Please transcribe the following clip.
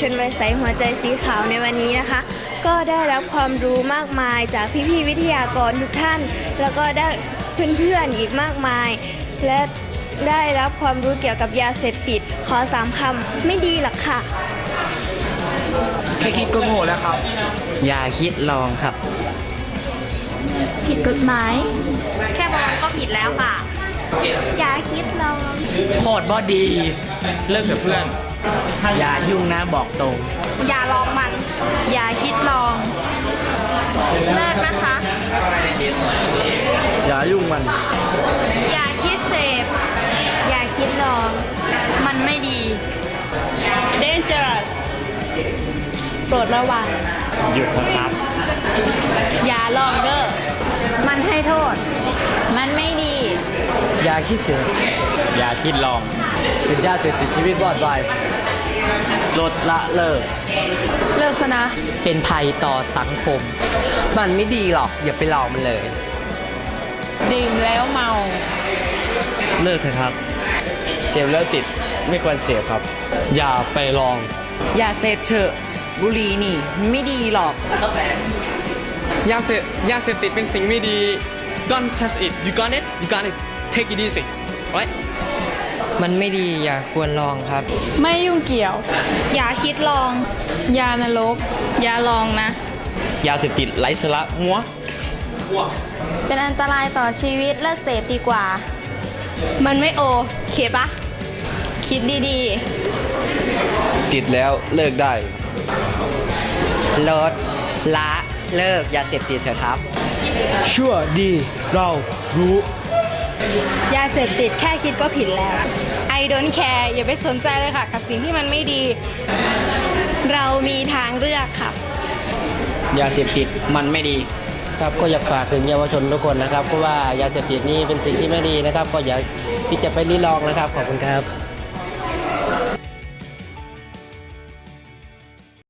ชนวัยใสหัวใจสีขาวในวันนี้นะคะ ก็ได้รับความรู้มากมายจากพี่ๆวิทยากรทุกท่าน แล้วก็ได้เพื่อนๆอีกมากมาย และได้รับความรู้เกี่ยวกับยาเสพติด ขอสามคำไม่ดีหรอกค่ะ แค่คิดก็โง่แล้วครับ อย่าคิดลองครับ ผิดกฎหมาย แค่มองก็ผิดแล้วค่ะ อย่าคิดลอง โคตรบอดี เลิกกับเพื่อน อย่ายุ่งนะบอกตรง อย่าลองมัน อย่าคิดลอง เลิกนะคะ อย่ายุ่งมัน อย่าคิดเสพ อย่าคิดลอง มันไม่ดี dangerous โปรดระวัง หยุดนะครับ อย่าลองเด้อ มันให้โทษ มันไม่ดี อย่าคิดเสียอย่าคิดลอง เป็นยาเสพติดชีวิตวอดวายลดละเลิก เลิกซะนะ เป็นภัยต่อสังคม มันไม่ดีหรอกอย่าไปลองมันเลย ดื่มแล้วเมา เลิกเถอะครับ เสพแล้วติดไม่ควรเสพครับ อย่าไปลอง อย่าเสพเถอะบุหรี่นี่ ไม่ดีหรอก ยาเสพยาเสพติดเป็นสิ่งไม่ดี don't touch it you got it you got it take it easy right มันไม่ดีอย่าควรลองครับ ไม่ยุ่งเกี่ยว อย่าคิดลองอย่านรกอย่าลองนะ ยาเสพติดไร้สาระมัวเป็นอันตรายต่อชีวิตเลิกเสพดีกว่า มันไม่โอเคปะคิดดีติดแล้วเลิกได้ ลด ละ เลิกยาเสพติดเถอะครับ ชั่วดีเรารู้ๆ ยาเสพติดแค่คิดก็ผิดแล้ว I don't care อย่าไปสนใจเลยค่ะ กับสิ่งที่มันไม่ดี เรามีทางเลือกค่ะ ยาเสพติดมันไม่ดี ครับก็อยากฝากถึงเยาวชนทุกคนนะครับเพราะว่ายาเสพติดนี่เป็นสิ่งที่ไม่ดีนะครับ ก็อย่าที่จะไปริลองนะครับขอบคุณครับ